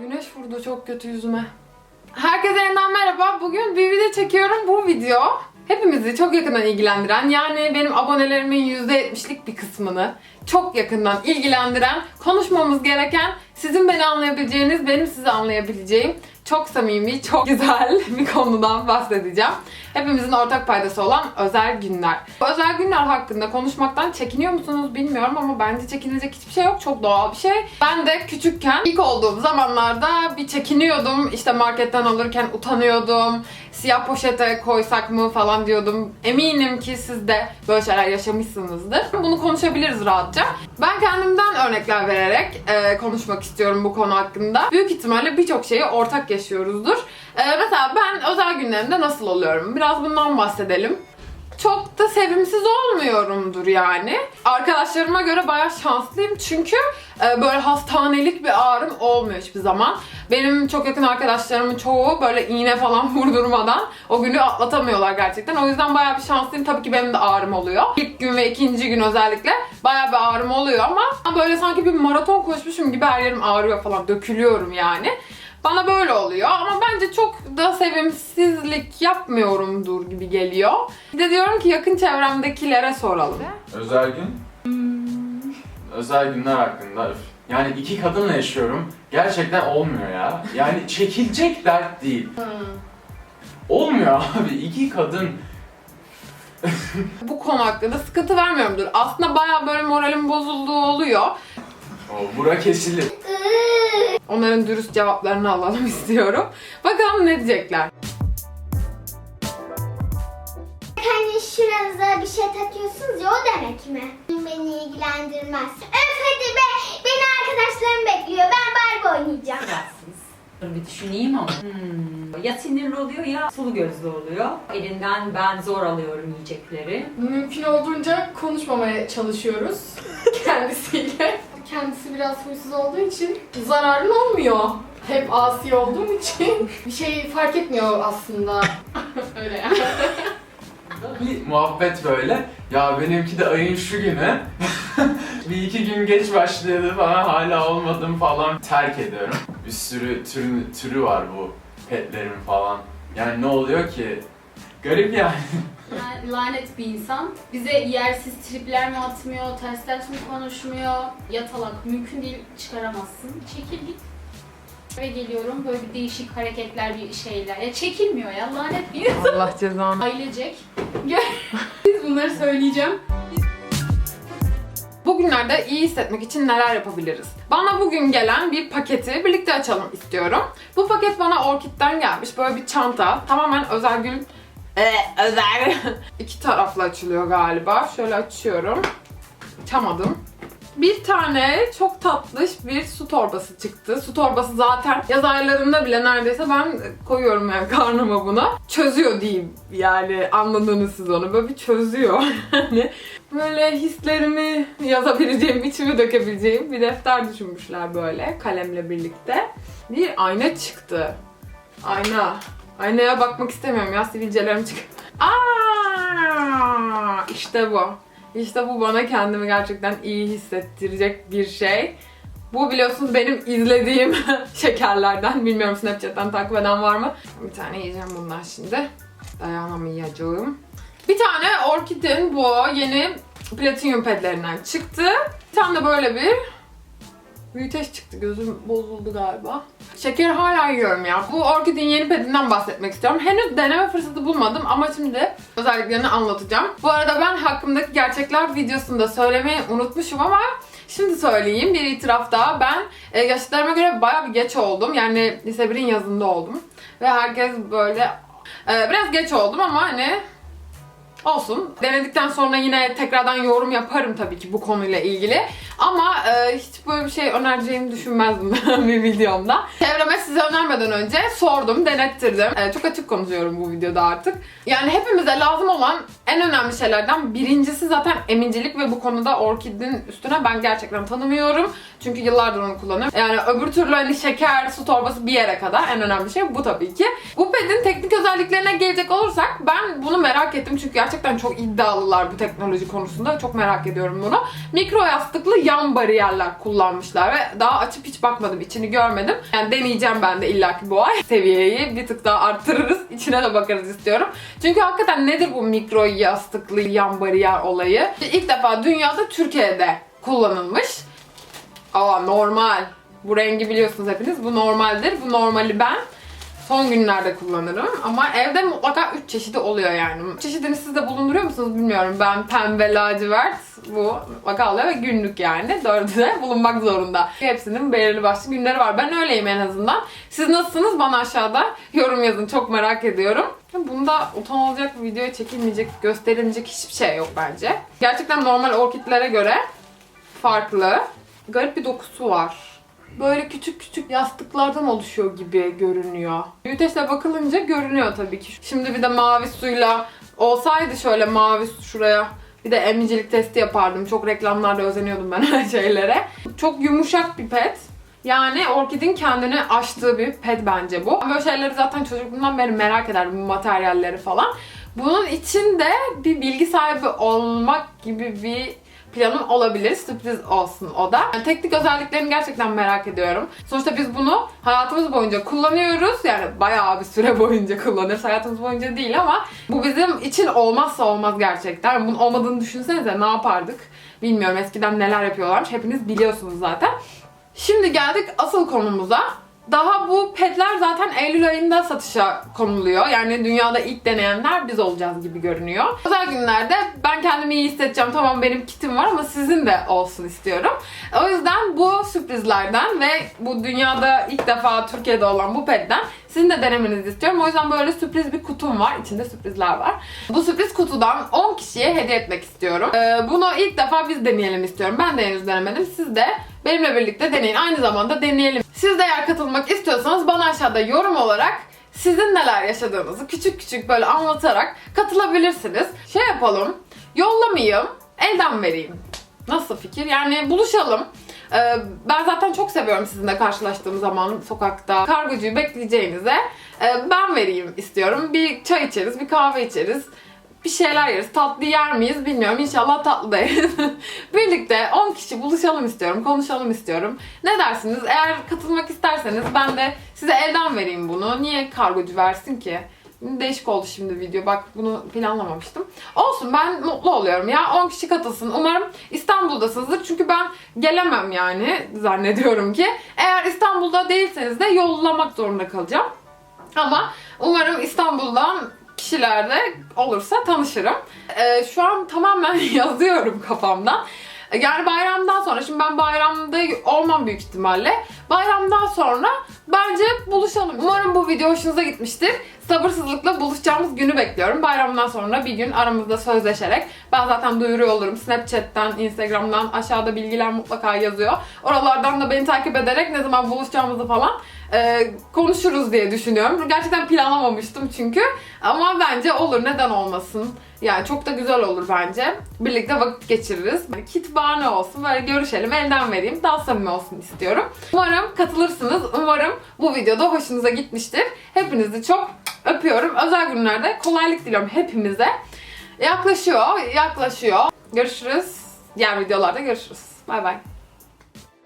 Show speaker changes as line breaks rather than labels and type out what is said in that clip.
Güneş vurdu çok kötü yüzüme. Herkese yeniden merhaba. Bugün bir video çekiyorum. Bu video hepimizi çok yakından ilgilendiren yani benim abonelerimin %70'lik bir kısmını çok yakından ilgilendiren, konuşmamız gereken, sizin beni anlayabileceğiniz, benim sizi anlayabileceğim çok samimi, çok güzel bir konudan bahsedeceğim. Hepimizin ortak paydası olan özel günler. Bu özel günler hakkında konuşmaktan çekiniyor musunuz bilmiyorum ama bence çekinilecek hiçbir şey yok. Çok doğal bir şey. Ben de küçükken ilk olduğum zamanlarda bir çekiniyordum. İşte marketten alırken utanıyordum. Siyah poşete koysak mı falan diyordum. Eminim ki siz de böyle şeyler yaşamışsınızdır. Bunu konuşabiliriz rahatça. Ben kendimden örnekler vererek e, konuşmak istiyorum bu konu hakkında. Büyük ihtimalle birçok şeyi ortak yaşıyoruzdur. E, mesela ben özel günlerimde nasıl oluyorum? Biraz bundan bahsedelim. Çok da sevimsiz olmuyorumdur yani. Arkadaşlarıma göre bayağı şanslıyım çünkü e, böyle hastanelik bir ağrım olmuyor hiçbir zaman. Benim çok yakın arkadaşlarımın çoğu böyle iğne falan vurdurmadan o günü atlatamıyorlar gerçekten. O yüzden bayağı bir şanslıyım. Tabii ki benim de ağrım oluyor. İlk gün ve ikinci gün özellikle bayağı bir ağrım oluyor ama böyle sanki bir maraton koşmuşum gibi her yerim ağrıyor falan. Dökülüyorum yani. Bana böyle oluyor ama bence çok da sevimsizlik yapmıyorumdur gibi geliyor. Bir de diyorum ki yakın çevremdekilere soralım.
Özel gün? Özel günler hakkında. üf. Yani iki kadınla yaşıyorum. Gerçekten olmuyor ya. Yani çekilecek dert değil. Olmuyor abi. iki kadın.
Bu konu hakkında sıkıntı vermiyorumdur. Aslında bayağı böyle moralim bozulduğu oluyor.
O bura kesilir.
Onların dürüst cevaplarını alalım istiyorum. Bakalım ne diyecekler.
Hani şuranıza bir şey takıyorsunuz ya o demek mi? Beni ilgilendirmez. Öf hadi be! Beni arkadaşlarım bekliyor. Ben Barbie oynayacağım.
Rahatsız. Dur bir düşüneyim ama. Hmm. Ya sinirli oluyor ya sulu gözlü oluyor. Elinden ben zor alıyorum yiyecekleri.
Mümkün olduğunca konuşmamaya çalışıyoruz kendisiyle. Kendisi biraz huysuz olduğu için zararın olmuyor. Hep asi olduğum için bir şey fark etmiyor aslında. Öyle yani.
Bir muhabbet böyle. Ya benimki de ayın şu günü. bir iki gün geç başladı falan hala olmadım falan. Terk ediyorum. Bir sürü türü, türü var bu petlerin falan. Yani ne oluyor ki? Garip yani.
Lanet bir insan. Bize yersiz tripler mi atmıyor, ters ters mi konuşmuyor, yatalak mümkün değil çıkaramazsın. Çekil git. Eve geliyorum böyle bir değişik hareketler bir şeyler. Ya çekilmiyor ya lanet bir insan.
Allah cezanı.
Ailecek. Biz bunları söyleyeceğim.
Bugünlerde iyi hissetmek için neler yapabiliriz? Bana bugün gelen bir paketi birlikte açalım istiyorum. Bu paket bana Orkid'den gelmiş. Böyle bir çanta. Tamamen özel gün... Özel. İki taraflı açılıyor galiba. Şöyle açıyorum. Açamadım. Bir tane çok tatlış bir su torbası çıktı. Su torbası zaten yaz aylarında bile neredeyse ben koyuyorum yani karnıma bunu. Çözüyor diyeyim yani anladınız siz onu. Böyle bir çözüyor. Yani böyle hislerimi yazabileceğim, içimi dökebileceğim bir defter düşünmüşler böyle kalemle birlikte. Bir ayna çıktı. Ayna. Aynaya bakmak istemiyorum ya sivilcelerim çık. Aa, işte bu. İşte bu bana kendimi gerçekten iyi hissettirecek bir şey. Bu biliyorsunuz benim izlediğim şekerlerden. Bilmiyorum Snapchat'ten takip eden var mı? Bir tane yiyeceğim bundan şimdi. Dayanamayacağım. Bir tane Orchid'in bu yeni Platinum pedlerinden çıktı. Bir tane de böyle bir büyüteç çıktı. Gözüm bozuldu galiba. Şeker hala yiyorum ya. Bu Orchid'in yeni pedinden bahsetmek istiyorum. Henüz deneme fırsatı bulmadım ama şimdi özelliklerini anlatacağım. Bu arada ben hakkımdaki gerçekler videosunda söylemeyi unutmuşum ama Şimdi söyleyeyim bir itiraf daha. Ben e, yaşlarıma göre bayağı bir geç oldum. Yani lise 1'in yazında oldum. Ve herkes böyle e, biraz geç oldum ama hani Olsun. Denedikten sonra yine tekrardan yorum yaparım tabii ki bu konuyla ilgili. Ama e, hiç böyle bir şey önereceğimi düşünmezdim bir videomda. Çevreme size önermeden önce sordum, denettirdim. Ee, çok açık konuşuyorum bu videoda artık. Yani hepimize lazım olan en önemli şeylerden birincisi zaten emincilik ve bu konuda Orkid'in üstüne ben gerçekten tanımıyorum. Çünkü yıllardır onu kullanıyorum. Yani öbür türlü hani şeker, su torbası bir yere kadar en önemli şey bu tabii ki. Bu pedin teknik özelliklerine gelecek olursak ben bunu merak ettim çünkü gerçekten çok iddialılar bu teknoloji konusunda. Çok merak ediyorum bunu. Mikro yastıklı yan bariyerler kullanmışlar ve daha açıp hiç bakmadım, içini görmedim. Yani deneyeceğim ben de illaki bu ay. Seviyeyi bir tık daha arttırırız, içine de bakarız istiyorum. Çünkü hakikaten nedir bu mikro yastıklı yan bariyer olayı? İlk defa dünyada Türkiye'de kullanılmış. Aa normal. Bu rengi biliyorsunuz hepiniz. Bu normaldir. Bu normali ben son günlerde kullanırım. Ama evde mutlaka 3 çeşidi oluyor yani. Çeşidini siz de bulunduruyor musunuz bilmiyorum. Ben pembe, lacivert bu mutlaka ve günlük yani. Dördü de bulunmak zorunda. Hepsinin belirli başlı günleri var. Ben öyleyim en azından. Siz nasılsınız? Bana aşağıda yorum yazın. Çok merak ediyorum. Bunda utanılacak bir videoya çekilmeyecek, gösterilecek hiçbir şey yok bence. Gerçekten normal orkidlere göre farklı. Garip bir dokusu var. Böyle küçük küçük yastıklardan oluşuyor gibi görünüyor. Büyüteçle bakılınca görünüyor tabii ki. Şimdi bir de mavi suyla olsaydı şöyle mavi şuraya bir de emicilik testi yapardım. Çok reklamlarda özeniyordum ben öyle şeylere. Çok yumuşak bir pet. Yani Orkid'in kendini aştığı bir pet bence bu. Böyle şeyleri zaten çocukluğumdan beri merak ederdim bu materyalleri falan. Bunun içinde bir bilgi sahibi olmak gibi bir planım olabilir. Sürpriz olsun o da. Yani teknik özelliklerini gerçekten merak ediyorum. Sonuçta biz bunu hayatımız boyunca kullanıyoruz. Yani bayağı bir süre boyunca kullanırız. Hayatımız boyunca değil ama bu bizim için olmazsa olmaz gerçekten. Bunun olmadığını düşünsenize ne yapardık? Bilmiyorum eskiden neler yapıyorlarmış. Hepiniz biliyorsunuz zaten. Şimdi geldik asıl konumuza. Daha bu pedler zaten Eylül ayında satışa konuluyor. Yani dünyada ilk deneyenler biz olacağız gibi görünüyor. Özel günlerde ben kendimi iyi hissedeceğim. Tamam benim kitim var ama sizin de olsun istiyorum. O yüzden bu sürprizlerden ve bu dünyada ilk defa Türkiye'de olan bu pedden sizin de denemenizi istiyorum. O yüzden böyle sürpriz bir kutum var. İçinde sürprizler var. Bu sürpriz kutudan 10 kişiye hediye etmek istiyorum. Ee, bunu ilk defa biz deneyelim istiyorum. Ben de henüz denemedim. Siz de benimle birlikte deneyin. Aynı zamanda deneyelim. Siz de eğer katılmak istiyorsanız bana aşağıda yorum olarak sizin neler yaşadığınızı küçük küçük böyle anlatarak katılabilirsiniz. Şey yapalım. Yollamayayım. Elden vereyim. Nasıl fikir? Yani buluşalım. Ee, ben zaten çok seviyorum sizinle karşılaştığım zaman sokakta kargocuyu bekleyeceğinize e, ben vereyim istiyorum. Bir çay içeriz, bir kahve içeriz. Bir şeyler yeriz. Tatlı yer miyiz bilmiyorum. İnşallah tatlı da yeriz. Birlikte 10 kişi buluşalım istiyorum. Konuşalım istiyorum. Ne dersiniz? Eğer katılmak isterseniz ben de size elden vereyim bunu. Niye kargocu versin ki? Değişik oldu şimdi video. Bak bunu planlamamıştım. Olsun ben mutlu oluyorum ya. 10 kişi katılsın. Umarım İstanbul'dasınızdır. Çünkü ben gelemem yani zannediyorum ki. Eğer İstanbul'da değilseniz de yollamak zorunda kalacağım. Ama umarım İstanbul'dan kişiler de olursa tanışırım. Ee, şu an tamamen yazıyorum kafamdan. Yani bayramdan sonra, şimdi ben bayramda olmam büyük ihtimalle. Bayramdan sonra bence buluşalım. Umarım bu video hoşunuza gitmiştir. Sabırsızlıkla buluşacağımız günü bekliyorum. Bayramdan sonra bir gün aramızda sözleşerek. Ben zaten duyuruyor olurum. Snapchat'ten, Instagram'dan aşağıda bilgiler mutlaka yazıyor. Oralardan da beni takip ederek ne zaman buluşacağımızı falan e, konuşuruz diye düşünüyorum. Gerçekten planlamamıştım çünkü. Ama bence olur. Neden olmasın? Yani çok da güzel olur bence. Birlikte vakit geçiririz. Kit bahane olsun. Böyle görüşelim. Elden vereyim. Daha samimi olsun istiyorum. Umarım katılırsınız. Umarım bu videoda hoşunuza gitmiştir. Hepinizi çok öpüyorum. Özel günlerde kolaylık diliyorum hepimize. Yaklaşıyor, yaklaşıyor. Görüşürüz. Diğer videolarda görüşürüz. Bay bay.